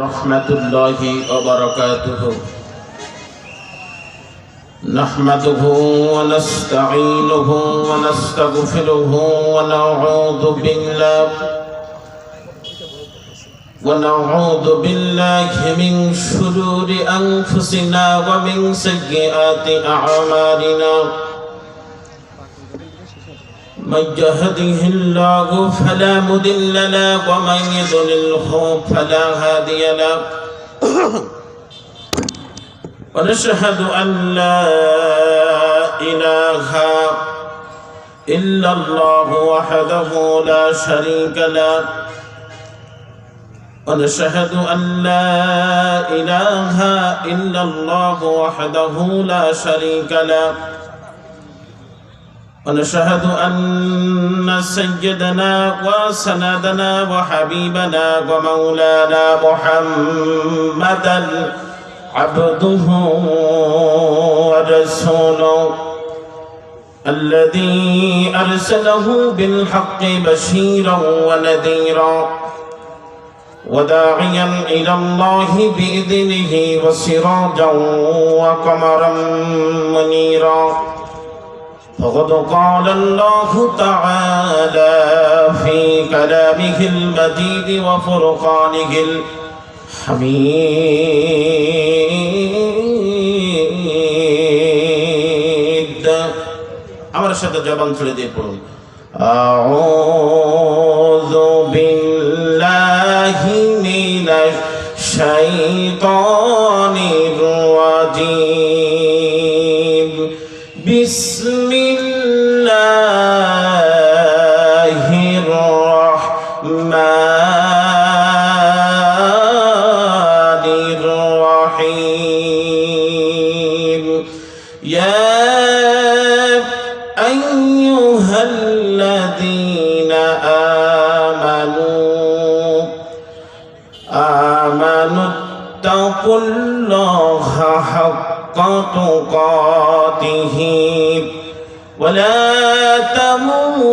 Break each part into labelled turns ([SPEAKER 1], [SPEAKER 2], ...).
[SPEAKER 1] رحمة الله وبركاته نحمده ونستعينه ونستغفره ونعوذ بالله ونعوذ بالله من شرور أنفسنا ومن سيئات أعمالنا من يهده الله فلا مضل له ومن يضلله فلا هادي له. ونشهد أن لا إله إلا الله وحده لا شريك له. ونشهد أن لا إله إلا الله وحده لا شريك له. ونشهد أن سيدنا وسندنا وحبيبنا ومولانا محمدا عبده ورسوله الذي أرسله بالحق بشيرا ونذيرا وداعيا إلى الله بإذنه وسراجا وقمرا منيرا فقد قال الله تعالى في كلامه المجيد وفرقانه الحميد আমার সাথে জবান ছেড়ে দিয়ে পড়ুন أعوذ بالله من الشيطان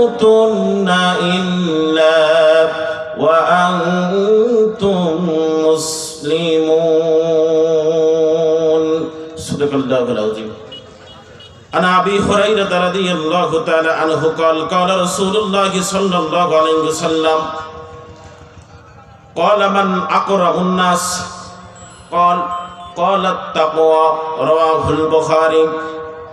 [SPEAKER 1] تموتن إلا وأنتم مسلمون صدق الله العظيم عن ابي هريره رضي الله تعالى عنه قال قال رسول الله صلى الله عليه وسلم قال من اقرا الناس قال قال التقوى رواه البخاري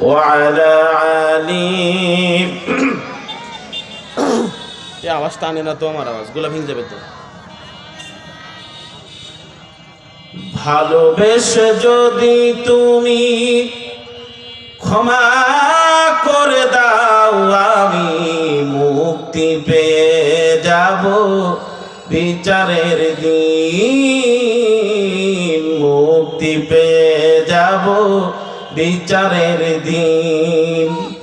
[SPEAKER 1] وعلى علي এই আওয়াজটা আনে না তো আমার আওয়াজ গুলা ভেঙে যাবে তো ভালোবেসে যদি তুমি ক্ষমা করে দাও আমি মুক্তি পেয়ে যাব বিচারের দিন মুক্তি পেয়ে যাব বিচারের দিন।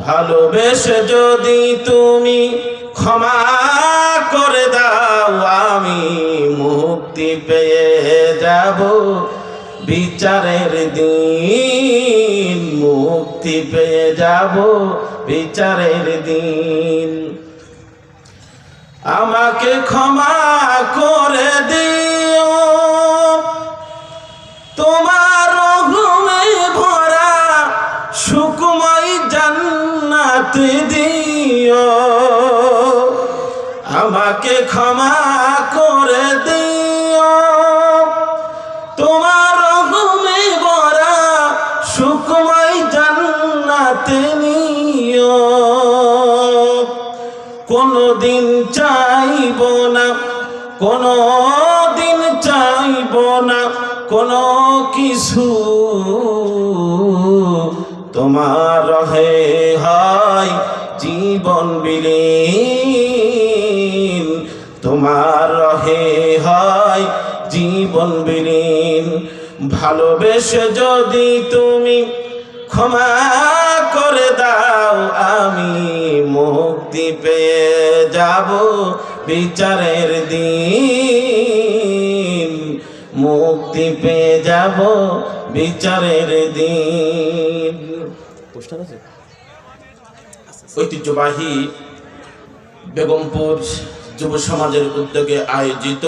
[SPEAKER 1] ভালোবেসে যদি তুমি ক্ষমা করে দাও, আমি মুক্তি পেয়ে যাব। বিচারের দিন, মুক্তি পেয়ে যাব। বিচারের দিন। আমাকে ক্ষমা করে দিও। তোমার জান্নাত দিও। আমাকে ক্ষমা করে দিও। তোমার রহমে ভরা সুকুমাই জান্নাত নিও। কোনদিন চাইব না কোনো দিন চাইব না কোনো কিছু। তোমার জীবন বিলীন ভালোবেসে যদি তুমি ক্ষমা করে দাও আমি মুক্তি পেয়ে যাব বিচারের দিন। মুক্তি পেয়ে যাব বিচারের দিন। ঐতিহ্যবাহী বেগমপুর যুব সমাজের উদ্যোগে আয়োজিত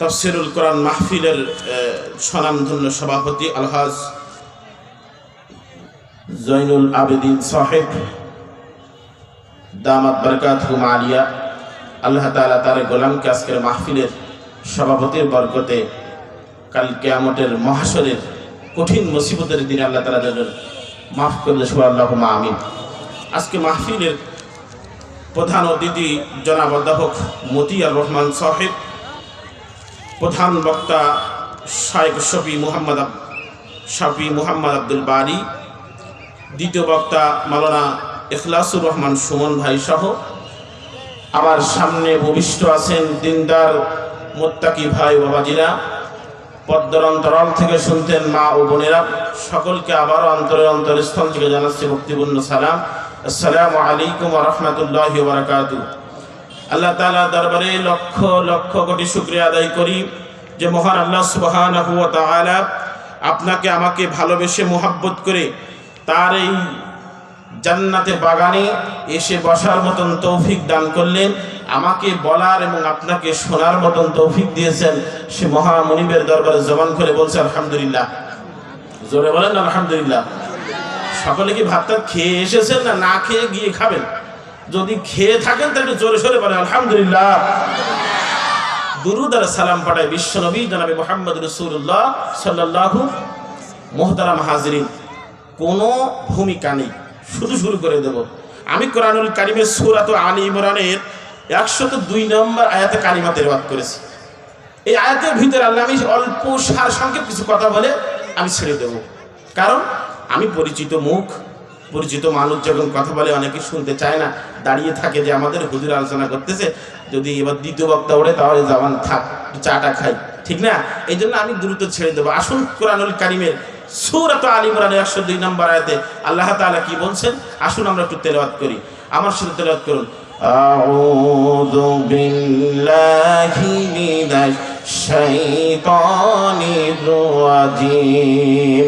[SPEAKER 1] তফসিরুল কোরআন মাহফিলের স্বনামধন্য সভাপতি আলহাজ জৈনুল আবেদিন সাহেব, দামাত বরকাত হুম আলিয়া আল্লাহ তাআলা তার গোলামকে আজকের মাহফিলের সভাপতির বরকতে কাল কেয়ামতের মহাসরের কঠিন মুসিবতের দিনে আল্লাহ তালা মাফ করলে সুবাহ আমিন। আজকে মাহফিলের প্রধান অতিথি জনাব অধ্যাপক মতিয়ার রহমান সাহেব প্রধান বক্তা শায়েক শফি মুহাম্মদ শফি মুহাম্মদ আব্দুল বারি, দ্বিতীয় বক্তা মালানা এখলাসুর রহমান সুমন ভাই সহ। আমার সামনে ভূমিষ্ঠ আছেন দিনদার মোত্তাকি ভাই বাবাজিরা। পদ্মর অন্তরাল থেকে শুনতেন মা ও বোনেরা। সকলকে আবারও অন্তরের অন্তরস্থল থেকে জানাচ্ছি ভক্তিপূর্ণ সালাম। আসসালামু আলাইকুম রহমতুল্লাহ বারাকাতু আল্লাহ তাআলা দরবারে লক্ষ লক্ষ কোটি শুক্রিয়া আদায় করি যে মহান আল্লাহ তাআলা আপনাকে, আমাকে ভালোবেসে মোহাব্বত করে তার এই জান্নাতে বাগানে এসে বসার মতন তৌফিক দান করলেন। আমাকে বলার এবং আপনাকে শোনার মতন তৌফিক দিয়েছেন সে মহামনিবের দরবারে জবান করে বলছে, আলহামদুলিল্লাহ। জোরে বলেন, আলহামদুলিল্লাহ। সকলে কি ভাতটা খেয়ে এসেছেন না না খেয়ে গিয়ে খাবেন? যদি খেয়ে থাকেন, তাহলে জোরে সোরে বলেন, আলহামদুলিল্লাহ। দুরুদ আর সালাম পাঠায় বিশ্ব নবী জনাবে মোহাম্মদ রসুল্লাহ সাল্লাহু মোহতারাম হাজরিন। কোনো ভূমিকা নেই। শুধু শুরু করে দেব। আমি কোরআনুল কারিমের সুরাত আলী ইমরানের একশত দুই নম্বর আয়াতে কারিমাতে রেওয়াত করেছি। এই আয়াতের ভিতরে আল্লাহ আমি অল্প সার সংক্ষেপ কিছু কথা বলে আমি ছেড়ে দেব। কারণ আমি পরিচিত মুখ পরিচিত মানুষ যখন কথা বলে অনেকে শুনতে চায় না দাঁড়িয়ে থাকে যে আমাদের হুজুর আলোচনা করতেছে যদি এবার দ্বিতীয় বক্তা ওঠে তাহলে যাবান থাক একটু চাটা খাই ঠিক না এই জন্য আমি দ্রুত ছেড়ে দেবো আসুন কোরআনুল কারিমের সুরাত আলী ইমরানের একশো দুই নম্বর আয়াতে আল্লাহ তাআলা কি বলছেন আসুন আমরা একটু তেলাওয়াত করি আমার সাথে তেলাওয়াত করুন أعوذ بالله من الشيطان الرجيم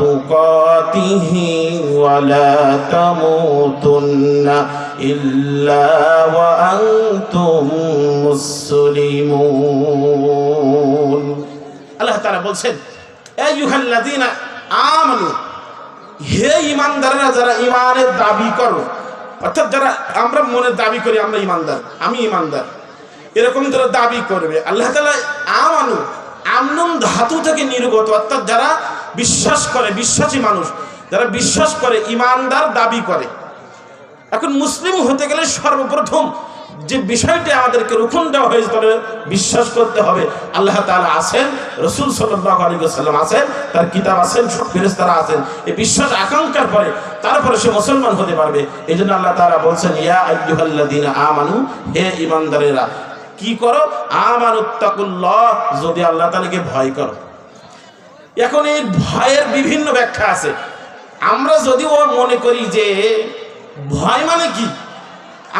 [SPEAKER 1] تقاته ولا تموتن إلا وأنتم مسلمون আল্লাহ তাআলা বলছেন আইয়ুহাল্লাযীনা আমানু হে ইমানদাররা যারা ইমানের দাবি করো অর্থাৎ যারা আমরা মনে দাবি করি আমরা ইমানদার আমি ইমানদার এরকম যারা দাবি করবে আল্লাহ তাআলা আমানু আমনুন ধাতু থেকে নির্গত অর্থাৎ যারা বিশ্বাস করে, বিশ্বাসী মানুষ। যারা বিশ্বাস করে, ইমানদার দাবি করে। এখন মুসলিম হতে গেলে সর্বপ্রথম যে বিষয়টি আমাদেরকে রুখন দেওয়া হয়েছে, তাহলে বিশ্বাস করতে হবে। আল্লাহ তাআলা আছেন, রসুল সাল্লাহ আলী সাল্লাম আছেন, তার কিতাব আছেন, সব ফেরেস্তারা আছেন। এই বিশ্বাস আকাঙ্ক্ষার পরে তারপরে সে মুসলমান হতে পারবে। এই জন্য আল্লাহ তাআলা বলছেন, ইয়া আইয়ুহাল্লাযীনা আমানু, হে ইমানদারেরা কি করো? আমানুত্তাকুল্লাহ, যদি আল্লাহ তাআলাকে ভয় করো। এখন এই ভয়ের বিভিন্ন ব্যাখ্যা আছে। আমরা যদিও মনে করি যে ভয় মানে কি,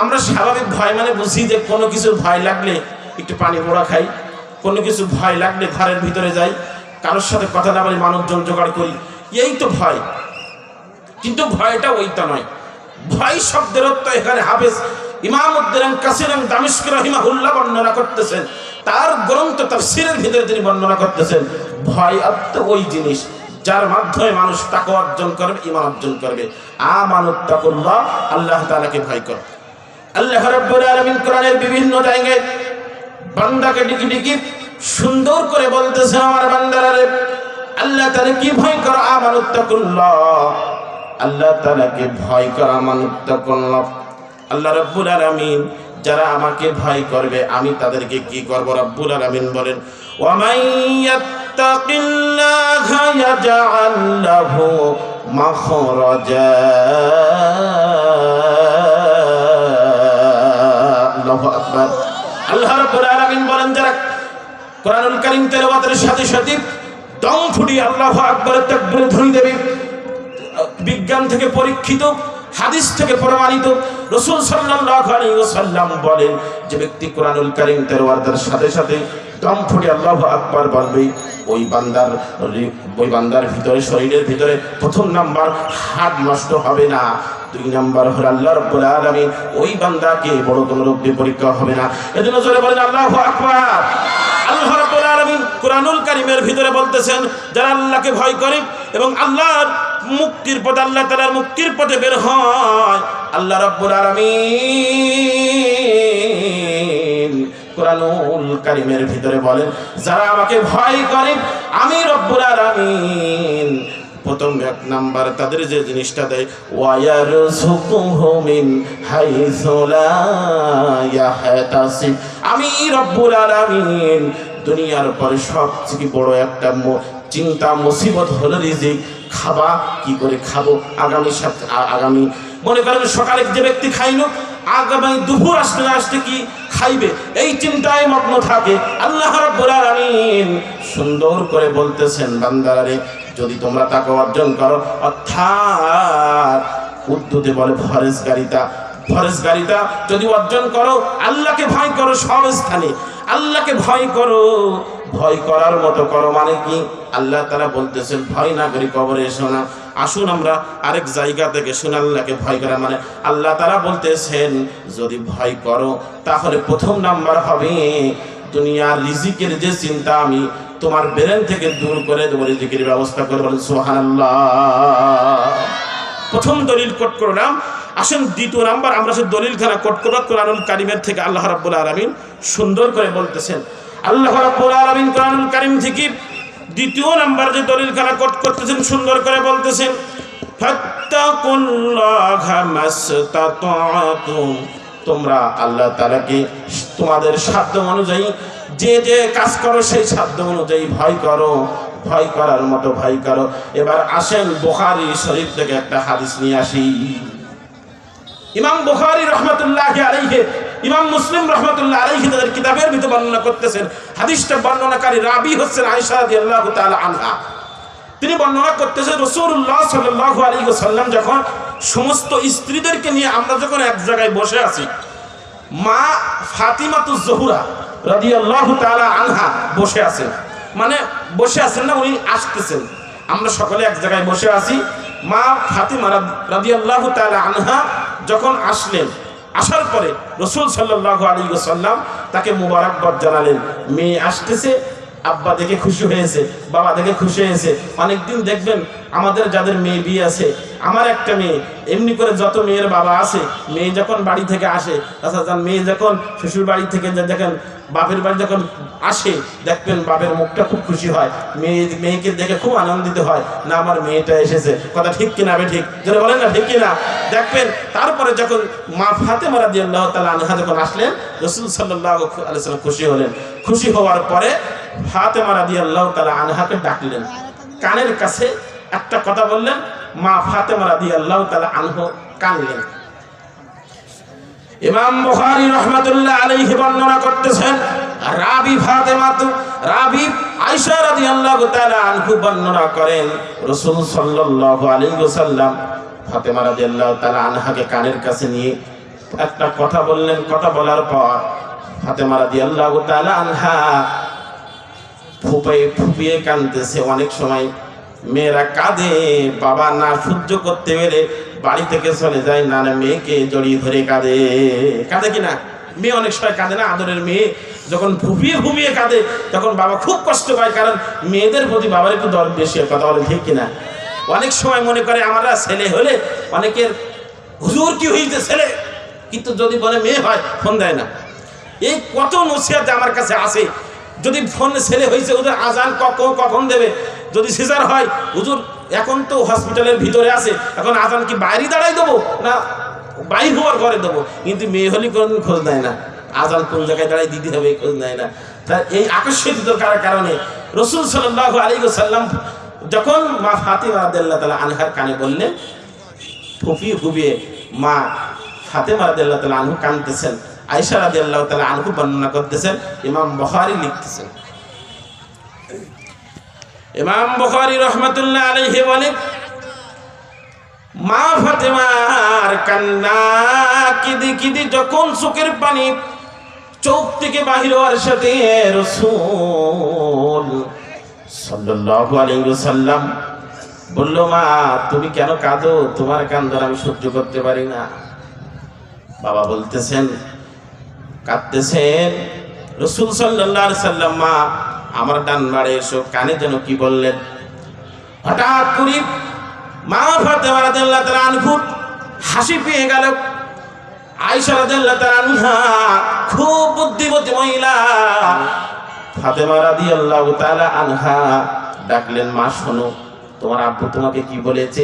[SPEAKER 1] আমরা স্বাভাবিক ভয় মানে বুঝি যে কোনো কিছু ভয় লাগলে একটু পানি পোড়া খাই, কোনো কিছু ভয় লাগলে ঘরের ভিতরে যাই, কারোর সাথে কথা না বলে মানুষজন জোগাড় করি, এই তো ভয়। কিন্তু ভয়টা ওইটা নয়। ভয় শব্দের অর্থ এখানে হাফেজ ইমাম উদ্দিন কাসিরাম দামিস্ক রহিমাহুল্লাহ বর্ণনা করতেছেন। তার গ্রন্থ তার সিরের ভিতরে তিনি বর্ণনা করতেছেন। ভয় অর্থ ওই জিনিস যার মাধ্যমে মানুষ তাকে অর্জন করবে ইমান অর্জন করবে। আমানুত্তাকুল্লাহ আল্লাহ তালাকে ভয় কর। আল্লাহ রাব্বুল আলামিন কোরআনের বিভিন্ন জায়গায় বান্দাকে ডিকি ডিকি সুন্দর করে বলতেছে, আমার বান্দারারে আল্লাহ তাআলা কি ভয় করো? আমানুত্তাকুল্লাহ আল্লাহ তাআলাকে ভয় করো আমানুত্তাকুল্লাহ আল্লাহ। রাব্বুল আলামিন, যারা আমাকে ভয় করবে, আমি তাদেরকে কি করব? রব্বুল আলামিন বলেন ওয়ামান ইয়াত্তাকিল্লাহা ইয়াজআল লাহু মাখরাজা আল্লাহু আকবার আল্লাহ রাব্বুল আলামিন বলেন যারা কোরআনুল কারীম তেলাওয়াতের সাথে সাথে দম ফুটিয়ে আল্লাহু আকবার তাকবীর ধ্বনি দেবে, বিজ্ঞান থেকে পরীক্ষিত, হাদিস থেকে প্রমাণিত, রসুল সাল্লাল্লাহু আলাইহি ওয়াসাল্লাম বলেন, যে ব্যক্তি কোরআনুল কারীম তেলাওয়াতের সাথে সাথে দম ফুটে আল্লাহু আকবার বলবে ওই বান্দার ওই বান্দার ভিতরে, শরীরের ভিতরে প্রথম নাম্বার হাত নষ্ট হবে না। দুই নাম্বার হল আল্লাহ রব্বুল আলামিন ওই বান্দাকে বড় কোনো রোগ পরীক্ষা হবে না। এজন্য জোরে বলেন, আল্লাহু আকবার! আল্লাহ রাব্বুল আলামিন কুরআনুল কারীমের ভিতরে বলতেছেন, যারা আল্লাহকে ভয় করে এবং আল্লাহর মুক্তির পথে, আল্লাহ তাআলার মুক্তির পথে বের হয়, আল্লাহ রাব্বুল আলামিন কুরআনুল কারীমের ভিতরে বলেন, যারা আমাকে ভয় করে, আমি রব্বুল আলামিন প্রথম এক নাম্বার তাদের যে জিনিসটা দেয় ওয়ার মিন হাইসু লা ইয়াহতাসিব। আমি রব্বুল আলামিন দুনিয়ার পরে সবথেকে বড় একটা চিন্তা, মুসিবত হলো রিজিক। খাবা, কি করে খাব? আগামী আগামী, মনে করেন সকালে যে ব্যক্তি খাইলো, আগামী দুপুর আসতে আসতে কি খাইবে এই চিন্তায় মগ্ন থাকে। আল্লাহ রাব্বুল আলামিন সুন্দর করে বলতেছেন বান্দারে যদি তোমরা তাকে অর্জন করো, অর্থাৎ উর্দুতে বলে ফরেজগারিতা। ফরেজগারিতা যদি অর্জন করো, আল্লাহকে ভয় করো সব স্থানে। আল্লাহকে ভয় করো, ভয় করার মতো করো মানে কি? আল্লাহ তারা বলতেছেন, ভয় না করি কবরে এসো না। আসুন আমরা আরেক জায়গা থেকে শুনে আল্লাহকে ভয় করা মানে আল্লাহ তারা বলতেছেন, যদি ভয় করো, তাহলে প্রথম নাম্বার হবে, দুনিয়ার রিজিকের যে চিন্তা আমি তোমার ব্রেন থেকে দূর করে দেবো, রিজিকের ব্যবস্থা করে বলেন, সুবহানাল্লাহ। প্রথম দলিল কোট করলাম আসেন দ্বিতীয় নাম্বার, আমরা সে দলিল খানা কোট করব, কোরআনুল কারিমের থেকে আল্লাহ রাব্বুল আলামিন সুন্দর করে বলতেছেন। আল্লাহ রাব্বুল আলামিন কোরআনুল কারিম থেকে দ্বিতীয় নাম্বার যে দলিল খানা কোট করতেছেন, সুন্দর করে বলতেছেন তোমরা আল্লাহ তালাকে তোমাদের সাধ্য অনুযায়ী যে যে কাজ করো, সেই সাধ্য অনুযায়ী ভয় করো, ভয় করার মতো ভয় করো। এবার আসেন বুখারী শরীফ থেকে একটা হাদিস নিয়ে আসি। ইমাম বুখারী রহমতুল্লাহ আলাইহি ইমাম মুসলিম রহমতুল্লাহ আলাইহি তাদের কিতাবের ভিতর বর্ণনা করতেছেন। হাদিসটা বর্ণনাকারী রাবি হচ্ছেন আয়েশা রাদিয়াল্লাহু তাআলা আনহা। তিনি বর্ণনা করতেছেন, রাসূলুল্লাহ সাল্লাল্লাহু আলাইহি ওয়াসাল্লাম যখন সমস্ত স্ত্রীদেরকে নিয়ে আমরা যখন এক জায়গায় বসে আছি, মা ফাতিমাতুজ জহুরা রাদিয়াল্লাহু তাআলা আনহা বসে আছেন। মানে বসে আছেন না, উনি আসতেছেন। আমরা সকলে এক জায়গায় বসে আছি। মা ফাতিমা রাদিয়াল্লাহু তাআলা আনহা যখন আসলেন আসার পরে রসুল সাল্লাহ আলী সাল্লাম তাকে মুবারকবাদ জানালেন, মেয়ে আসতেছে, আব্বা দেখে খুশি হয়েছে, বাবা দেখে খুশি হয়েছে, অনেকদিন দেখবেন আমাদের যাদের মেয়ে বিয়ে আছে, আমার একটা মেয়ে, এমনি করে যত মেয়ের বাবা আছে, মেয়ে যখন বাড়ি থেকে আসে তাছাড়া যার মেয়ে যখন শ্বশুর বাড়ি থেকে দেখেন, বাপের বাড়ি যখন আসে, দেখবেন বাপের মুখটা খুব খুশি হয়, মেয়ে, মেয়েকে দেখে খুব আনন্দিত হয়, না, আমার মেয়েটা এসেছে। কথা ঠিক কিনা বে ঠিক? যেটা বলেন না, ঠিক কিনা? দেখবেন তারপরে যখন মা ফাতে মারা দিয়ে আল্লাহ তালা আনহা যখন আসলেন, রসুল সাল্লাহ আলাইসাল্লাম খুশি হলেন। খুশি হওয়ার পরে ফাতে মারা দিয়ে আল্লাহ তালা আনহাকে ডাকলেন। কানের কাছে একটা কথা বললেন, মা ফাতেমা রাদি আল্লাহ তালা আনহ কানলেন ইমাম বুখারী রহমাতুল্লাহ আলাইহি বর্ণনা করতেছেন, রাবি ফাতেমা রাবি আয়েশা রাদিয়াল্লাহু তাআলা আনহু বর্ণনা করেন, রাসূল সাল্লাল্লাহু আলাইহি ওয়াসাল্লাম ফাতেমা রাদিয়াল্লাহু তাআলা আনহাকে কানের কাছে নিয়ে একটা কথা বললেন। কথা বলার পর ফাতেমা রাদিয়াল্লাহু তাআলা আনহা ফুপাই ফুপিয়ে কাঁদতেছে। অনেক সময় মেয়েরা কাঁদে, বাবা না সহ্য করতে পেরে বাড়ি থেকে চলে যায় না মেয়েকে জড়িয়ে ধরে কাঁদে। কাঁদে কি না মেয়ে অনেক সময় কাঁদে না? আদরের মেয়ে যখন ফুপিয়ে ফুপিয়ে কাঁদে, তখন বাবা খুব কষ্ট পায় কারণ মেয়েদের প্রতি বাবার একটু দর বেশি কথা বলে ঠিক কিনা? অনেক সময় মনে করে আমরা ছেলে হলে অনেকের, হুজুর কি হইতে ছেলে? কিন্তু যদি বলে মেয়ে হয়, ফোন দেয় না। এই কত নসিহাতে আমার কাছে আসে যদি ফোন ছেলে হয়েছে ওদের আজান কখন কখন দেবে? যদি সিজার হয়, হুজুর, এখন তো হসপিটালের ভিতরে আছে, এখন আজান কি বাইরে দাঁড়াই দেবো? না বাইর হওয়ার ঘরে দেবো? কিন্তু মেয়ে হলে কোনোদিন খোঁজ নেয় না। আজান কোন জায়গায় দাঁড়াই দিতে হবে, খোঁজ নেয় না। তা এই আকর্ষিত করার কারণে? রসুল সাল্লাহ আলী সাল্লাম যখন মা ফাতিমা আদাল্লাহ তালা আনহার কানে বললেন ফুপিয়ে ফুপিয়ে মা ফাতেমা রাদিয়াল্লাহু তালা আনহু কাঁদতেছেন আয়েশা রাদিয়াল্লাহু তালা আনহু বর্ণনা করতেছেন, ইমাম বুখারী লিখতেছেন। ইমাম বুখারী রাহমাতুল্লাহ আলাইহি বলে, মা ফাতেমার কান্না কিদি কিদি যখন চোখের পানি চোখ থেকে বাহির হওয়ার সাথে রসুল সাল্লাল্লাহু আলাইহি ওয়াসাল্লাম বলল, মা, তুমি কেন কাঁদো? তোমার কান্দন আমি সহ্য করতে পারি না। বাবা বলতেছেন, কাঁদতেছেন? রসুল সাল্লাহ সাল্লাম মা আমার ডান বাড়ে এসো, কানে যেন কি বললেন হঠাৎ করি মা ফাতেমা রাদিয়াল্লাহু তাআলা আনহু হাসি পেয়ে গেল। আয়েশা রাদিয়াল্লাহু তাআলা আনহা খুব বুদ্ধিমতী মহিলা। ফাতেমা রাদিয়াল্লাহু তাআলা আনহা ডাকলেন, মা, শোনো, তোমার আব্বু তোমাকে কি বলেছে?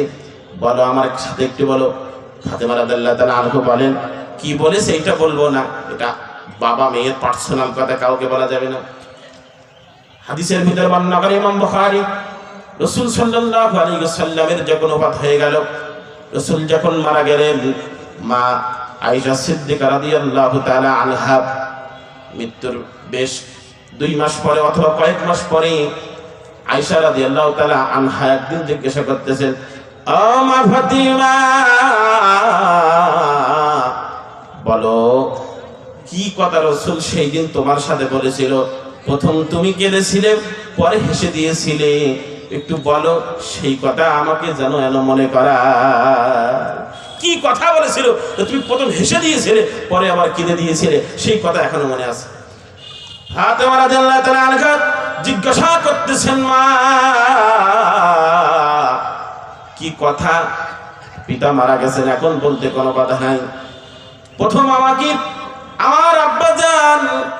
[SPEAKER 1] বলো আমার সাথে একটু বলো। ফাতেমা রাদিয়াল্লাহু তাআলা আনহু বলেন, কি বলেছে? এটা বলব না। এটা বাবা মেয়ের পার্সোনাল কথা, কাউকে বলা যাবে না। হাদিসের ভিতরে বর্ণনা করে ইমাম বুখারী, রসুল সাল্লাল্লাহু আলাইহি সাল্লামের যখন ওফাত হয়ে গেল, রসুল যখন মারা গেলেন, মা আয়েশা সিদ্দিকা রাদিয়াল্লাহু তাআলা আনহা, মৃত্যুর বেশ দুই মাস পরে অথবা কয়েক মাস পরে আয়েশা রাদিয়াল্লাহু তাআলা আনহা একদিন জিজ্ঞাসা করতেছেন, ও মা ফাতিমা, বলো, কি কথা রসুল সেই দিন তোমার সাথে বলেছিল? প্রথম তুমি কেঁদেছিলে পরে হেসে দিয়েছিলে। একটু বলো, সেই কথা আমাকে যেন এন মনে করা। কি কথা বলেছিল? তুমি প্রথম হেসে দিয়েছিলে, পরে আবার কেঁদে দিয়েছিলে, সেই কথা এখনও মনে আছে। হাতে মারা জানলা তারা আনঘাত জিজ্ঞাসা করতেছেন, মা, কি কথা? পিতা মারা গেছেন, এখন বলতে কোনো কথা নাই। প্রথম আমাকে, আমার আব্বা যান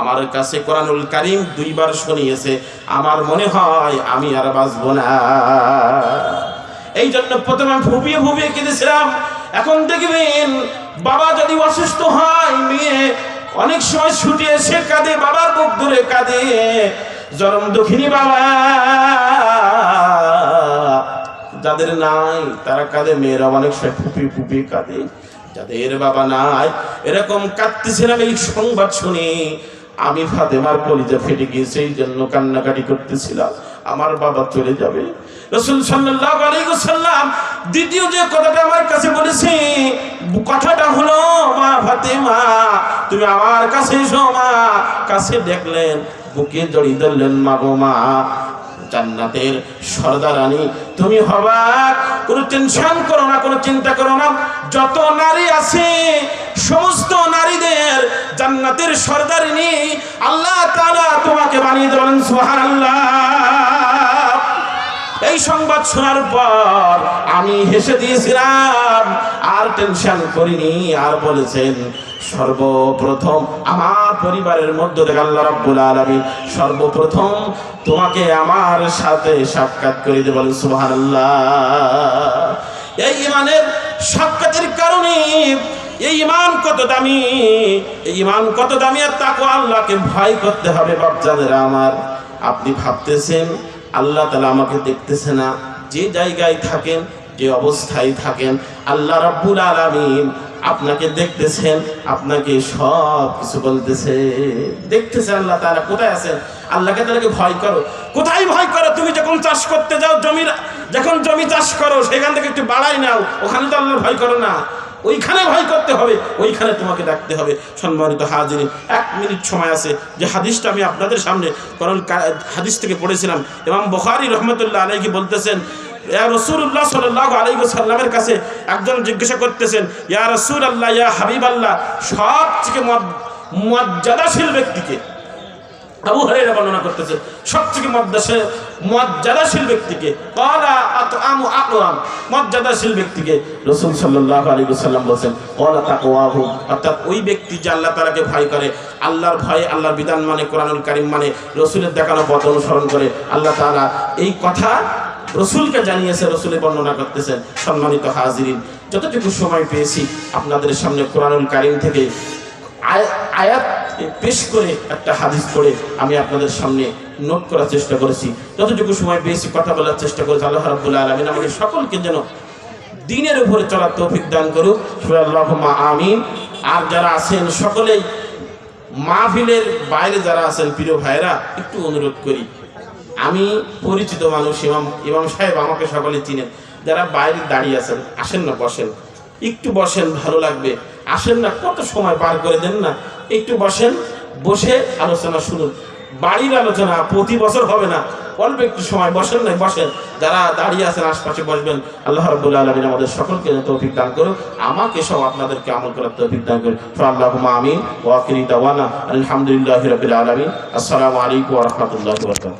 [SPEAKER 1] আমার কাছে কোরআনুল কারীম দুইবার শুনিয়েছে। আমার মনে হয় আমি আর বাঁচব না। এই জন্য প্রথমে ফুপিয়ে ফুপিয়ে কেঁদেছিলাম। এখন দেখবেন, বাবা যদি অসুস্থ হয়, মেয়ে অনেক সময় ছুটে এসে কাঁদে, বাবার বুক ধরে কাঁদে। জনম দক্ষিণী বাবা। যাদের নাই, তারা কাঁদে মেয়েরা অনেক সময় ফুপি ফুপি কাঁদে। যাদের বাবা নাই, এরকম কাঁদতেছিলাম এই সংবাদ শুনে। আমি ফাতেমার কলিজা ফেটে গিয়েছে, এই জন্য কান্নাকাটি করতেছিলাম। আমার বাবা চলে যাবে। রসুল ওয়াসাল্লাম দ্বিতীয় যে কথাটা আমার কাছে বলেছে, কথাটা হলো, মা ফাতেমা, তুমি আমার কাছে এসো মা। কাছে দেখলেন, বুকে জড়িয়ে ধরলেন, মা গো মা, জান্নাতের সর্দারানী, তুমি হবা, কোনো টেনশন করো না, কোনো চিন্তা করো না। যত নারী আছে, সমস্ত নারীদের জান্নাতের সর্দারিনী আল্লাহ তাআলা তোমাকে বানিয়ে দেবেন সুবহানাল্লাহ। এই সংবাদ শোনার পর আমি হেসে দিয়েছিলাম, আর টেনশন করিনি, আর বলেছেন, সর্বপ্রথম আমার পরিবারের মধ্য থেকে আল্লাহ রাব্বুল আলামিন সর্বপ্রথম তোমাকে আমার সাথে সাক্ষাৎ করে দিয়ে বলেন সুবহানাল্লাহ। এই ইমানের সাক্ষাতের কারণে এই ইমান কত দামি? এই ইমান কত দামি আর তাকে আল্লাহকে ভয় করতে হবে বাপজানেরা আমার। আপনি ভাবতেছেন, আল্লাহ তালা আমাকে দেখতেছে না। যে জায়গায় থাকেন, যে অবস্থায় থাকেন, আল্লাহ রাব্বুল আলামিন আপনাকে দেখতেছেন, আপনাকে সব কিছু বলতেছে। দেখতেছে আল্লাহ তারা কোথায় আছেন? আল্লাহকে তাদেরকে ভয় করো? কোথায় ভয় করো? তুমি যখন চাষ করতে যাও, জমির যখন জমি চাষ করো, সেখান থেকে একটু বাড়াই নাও। ওখানে তো আল্লাহ ভয় করো না। ওইখানে ভয় করতে হবে, ওইখানে তোমাকে ডাকতে হবে। সম্মানিত হাজির এক মিনিট সময় আছে। যে হাদিসটা আমি আপনাদের সামনে কারণ কা- হাদিস থেকে পড়েছিলাম। এবং বখারি রহমতুল্লাহ আলাইকি বলতেছেন রসুল্লাহ সাল্লাহ আলী সাল্লামের কাছে একজন জিজ্ঞাসা করতেছেন, ইয়া রসুল আল্লাহ ইয়া হাবিব আল্লাহ সবথেকে মর্যাদাশীল ব্যক্তিকে আবু হরাইরা বর্ণনা করতেছে, সবথেকে মর্যাদাশীল মর্যাদাশীল ব্যক্তিকে কলা আতআমু আকরাম, মর্যাদাশীল ব্যক্তিকে রাসূল সাল্লাল্লাহু আলাইহি ওয়াসাল্লাম বলেন কলা তাকওয়াহু, অর্থাৎ ওই ব্যক্তি যে আল্লাহ তাআলাকে ভয় করে, আল্লাহর ভয়ে আল্লাহর বিধান মানে কোরআনুল কারীম মানে রাসূলের দেখানো পথ অনুসরণ করে, আল্লাহ তাআলা এই কথা রসুলকে জানিয়েছে, রসুলের বর্ণনা করতেছেন, সম্মানিত হাজিরিন, যতটুকু সময় পেয়েছি, আপনাদের সামনে কোরআনুল কারীম থেকে আয়- আয়াত পেশ করে একটা হাদিস পড়ে আমি আপনাদের সামনে নোট করার চেষ্টা করেছি। যতটুকু সময় পেয়েছি কথা বলার চেষ্টা করেছি, আল্লাহ রাব্বুল আলামিন আমাদের সকলকে যেন দিনের উপরে চলার তৌফিক দান করুক আল্লাহুম্মা আমিন। আর যারা আছেন, সকলেই মাহফিলের বাইরে যারা আছেন, প্রিয় ভাইরা একটু অনুরোধ করি। আমি পরিচিত মানুষ, ইমাম ইমাম সাহেব আমাকে সকলে চিনেন। যারা বাইরে দাঁড়িয়ে আছেন, আসেন না, বসেন। একটু বসেন, ভালো লাগবে। আসেন না, কত সময় পার করে দেন না। একটু বসেন, বসে আলোচনা শুনুন। বাড়ির আলোচনা প্রতি বছর হবে না। অল্প একটু সময় বসেন না, বসেন। যারা দাঁড়িয়ে আছেন, আশপাশে বসবেন, আল্লাহ রাব্বুল আলামিন আমাদের সকলকে তৌফিক দান করুন আমাকে সব আপনাদেরকে আমল করার তৌফিক দান করুন আল্লাহুম্মা আমিন, ওয়া আখিরি দাওয়ানা, আলহামদুলিল্লাহি রাব্বিল আলামিন। আসসালামু আলাইকুম রাহমাতুল্লাহি ওয়া বারাকাতুহু।